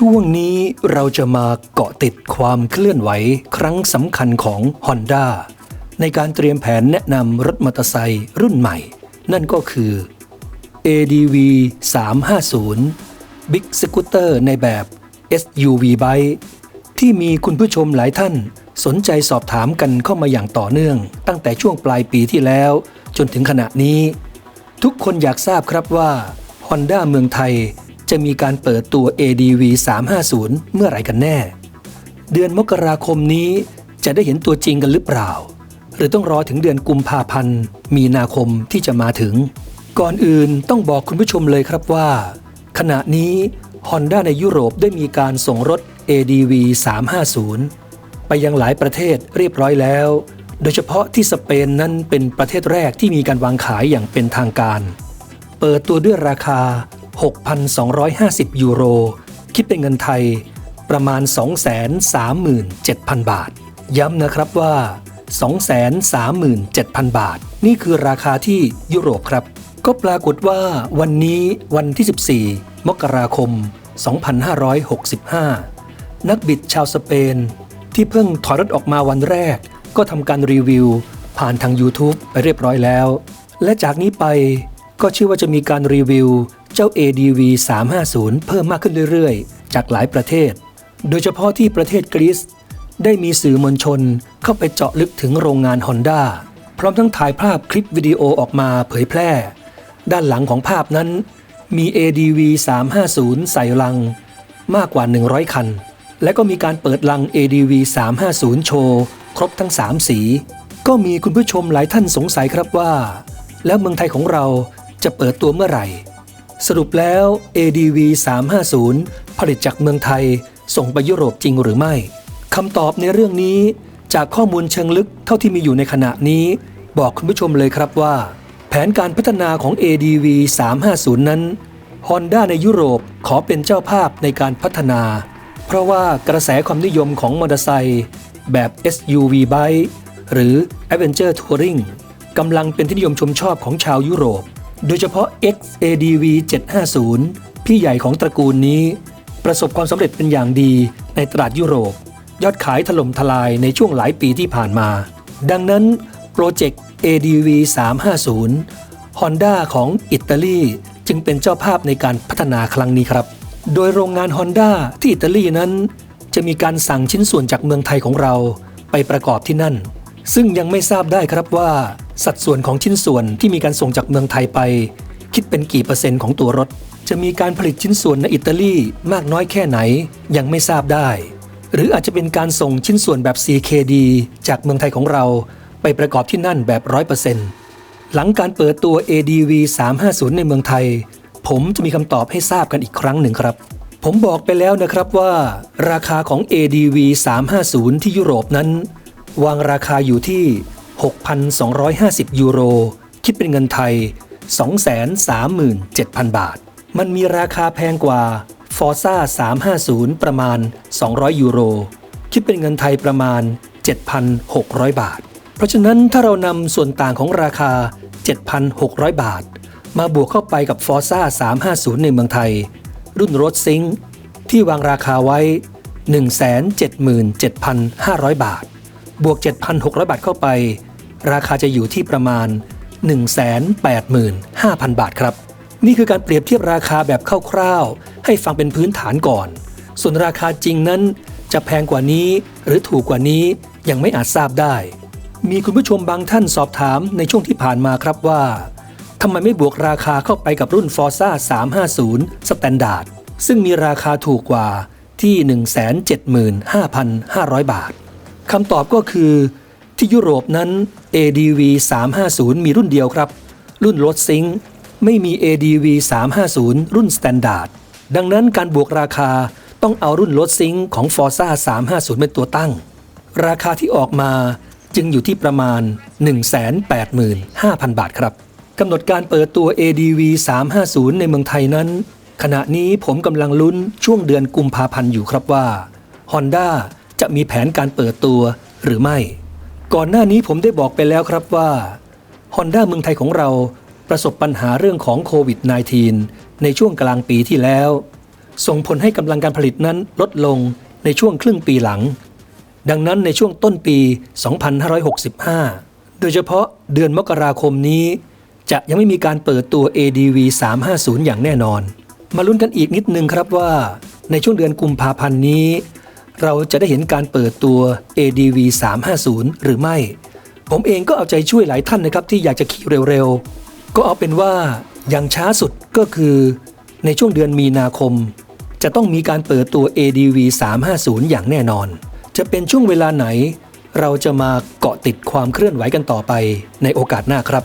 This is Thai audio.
ช่วงนี้เราจะมาเกาะติดความเคลื่อนไหวครั้งสำคัญของ Honda ในการเตรียมแผนแนะนำรถมอเตอร์ไซค์รุ่นใหม่ นั่นก็คือ ADV 350 Big Scooter ในแบบ SUV Bike ที่มีคุณผู้ชมหลายท่านสนใจสอบถามกันเข้ามาอย่างต่อเนื่อง ตั้งแต่ช่วงปลายปีที่แล้ว จนถึงขณะนี้ ทุกคนอยากทราบครับว่า Honda เมืองไทย จะมีการเปิดตัว ADV 350 เมื่อไหร่กันแน่ เดือนมกราคมนี้จะได้เห็นตัวจริงกันหรือเปล่า หรือต้องรอถึงเดือนกุมภาพันธ์ มีนาคมที่จะมาถึง ก่อนอื่นต้องบอกคุณผู้ชมเลยครับว่า ขณะนี้ Honda ในยุโรปได้มีการส่งรถ ADV 350 ไปยังหลายประเทศเรียบร้อยแล้ว โดยเฉพาะที่สเปนนั้นเป็นประเทศแรกที่มีการวางขายอย่างเป็นทางการ เปิดตัวด้วยราคา 6,250 ยูโร คิดเป็นเงินไทยประมาณ 237,000 บาท ย้ำนะครับว่า 237,000 บาท นี่คือราคาที่ยุโรปครับ ก็ปรากฏว่าวันนี้วันที่ 14 มกราคม 2565 นักบิดชาวสเปน ที่เพิ่งถอยรถออกมาวันแรก ก็ทำการรีวิว ผ่านทาง YouTube ไปเรียบร้อยแล้ว และจากนี้ไป ก็เชื่อว่าจะมีการรีวิวเจ้า ADV 350 เพิ่มมากขึ้นเรื่อยๆ จากหลายประเทศ โดยเฉพาะที่ประเทศกรีซได้มีสื่อมวลชนเข้าไปเจาะลึกถึงโรงงาน Honda พร้อมทั้งถ่ายภาพคลิปวิดีโอออกมาเผยแพร่ ด้านหลังของภาพนั้น มี ADV 350 ใส่ลัง มากกว่า 100 คัน และก็มีการเปิดลัง ADV 350 โชว์ ครบทั้ง 3 สี ก็มีคุณผู้ชมหลายท่านสงสัยครับว่า แล้วเมืองไทยของเรา จะเปิดตัวเมื่อไหร่ สรุปแล้ว ADV 350ผลิตจากเมืองไทย ส่งไปยุโรปจริงหรือไม่คำตอบในเรื่องนี้จากข้อมูลเชิงลึกเท่าที่มีอยู่ในขณะนี้ บอกคุณผู้ชมเลยครับว่า แผนการพัฒนาของ ADV 350 นั้น Honda ในยุโรปขอเป็นเจ้าภาพในการพัฒนา เพราะว่ากระแสความนิยมของมอเตอร์ไซค์แบบ SUV Bike หรือ Adventure Touring กำลังเป็นที่นิยมชมชอบของชาวยุโรป โดยเฉพาะ XADV 750 พี่ใหญ่ของตระกูลนี้ ประสบความสำเร็จเป็นอย่างดีในตลาดยุโรป ยอดขายถล่มทลายในช่วงหลายปีที่ผ่านมา ดังนั้นโปรเจกต์ ADV 350 Honda ของอิตาลีจึงเป็นเจ้าภาพในการพัฒนาครั้งนี้ครับ โดยโรงงาน Honda ที่อิตาลีนั้น จะมีการสั่งชิ้นส่วนจากเมืองไทยของเราไปประกอบที่นั่น ซึ่งยังไม่ทราบได้ครับว่า สัดส่วนของชิ้นส่วนที่มีการส่งจากเมืองไทยไป คิดเป็นกี่เปอร์เซ็นต์ของตัวรถ จะมีการผลิตชิ้นส่วนในอิตาลีมากน้อยแค่ไหนยังไม่ทราบได้ หรืออาจจะเป็นการส่งชิ้นส่วนแบบ CKD จากเมืองไทยของเรา ไปประกอบที่นั่นแบบ100%หลังการเปิดตัว ADV 350ในเมืองไทย ผมจะมีคำตอบให้ทราบกันอีกครั้งหนึ่งครับผมบอกไปแล้วนะครับว่า ราคาของ ADV 350 ที่ยุโรปนั้น วางราคาอยู่ที่ 6,250 ยูโร คิดเป็นเงินไทย 237,000 บาท มันมีราคาแพงกว่า Forza 350 ประมาณ 200 ยูโร คิดเป็นเงินไทยประมาณ 7,600 บาท เพราะฉะนั้นถ้าเรานำส่วนต่างของราคา 7,600 บาท มาบวกเข้าไปกับ Forza 350 ในเมืองไทย รุ่นรถซิงค์ที่วางราคาไว้ 177,500 บาท บวก 7,600 บาทเข้าไป ราคาจะอยู่ที่ประมาณ 185,000 บาทครับ นี่คือการเปรียบเทียบราคาแบบคร่าวๆ ให้ฟังเป็นพื้นฐานก่อน ส่วนราคาจริงนั้น จะแพงกว่านี้หรือถูกกว่านี้ยังไม่อาจทราบได้ มีคุณผู้ชมบางท่านสอบถามในช่วงที่ผ่านมาครับว่าทำไมไม่บวกราคาเข้าไปกับรุ่น Forza 350 Standard ซึ่งมีราคาถูกกว่าที่ 175,500 บาท คำตอบก็คือ ที่ยุโรปนั้น ADV 350 มีรุ่นเดียวครับ รุ่นรถซิงค์ไม่มี ADV 350 รุ่น Standard ดังนั้นการบวกราคาต้องเอารุ่นรถซิงค์ของ Forza 350 เป็นตัวตั้ง ราคาที่ออกมาจึงอยู่ที่ประมาณ 185,000 บาทครับกำหนดการเปิดตัว ADV 350 ในเมืองไทยนั้น ขณะนี้ผมกำลังลุ้นช่วงเดือนกุมภาพันธ์อยู่ครับว่า Honda จะมีแผนการเปิดตัวหรือไม่ ก่อนหน้านี้ผมได้บอกไปแล้วครับว่า Honda เมืองไทยของเราประสบปัญหาเรื่องของโควิด -19 ในช่วงกลางปีที่แล้ว ส่งผลให้กำลังการผลิตนั้นลดลงในช่วงครึ่งปีหลัง ดังนั้นในช่วงต้นปี 2565 โดยเฉพาะเดือนมกราคมนี้ จะยังไม่มีการเปิดตัว ADV 350 อย่างแน่นอน มาลุ้นกันอีกนิดนึงครับว่า ในช่วงเดือนกุมภาพันธ์นี้ เราจะได้เห็นการเปิดตัว ADV 350 หรือไม่ ผมเองก็เอาใจช่วยหลายท่านนะครับที่อยากจะขี่เร็วๆ ก็เอาเป็นว่าอย่างช้าสุดก็คือในช่วงเดือนมีนาคม จะต้องมีการเปิดตัว ADV 350 อย่างแน่นอน จะเป็นช่วงเวลาไหน เราจะมาเกาะติดความเคลื่อนไหวกันต่อไปในโอกาสหน้าครับ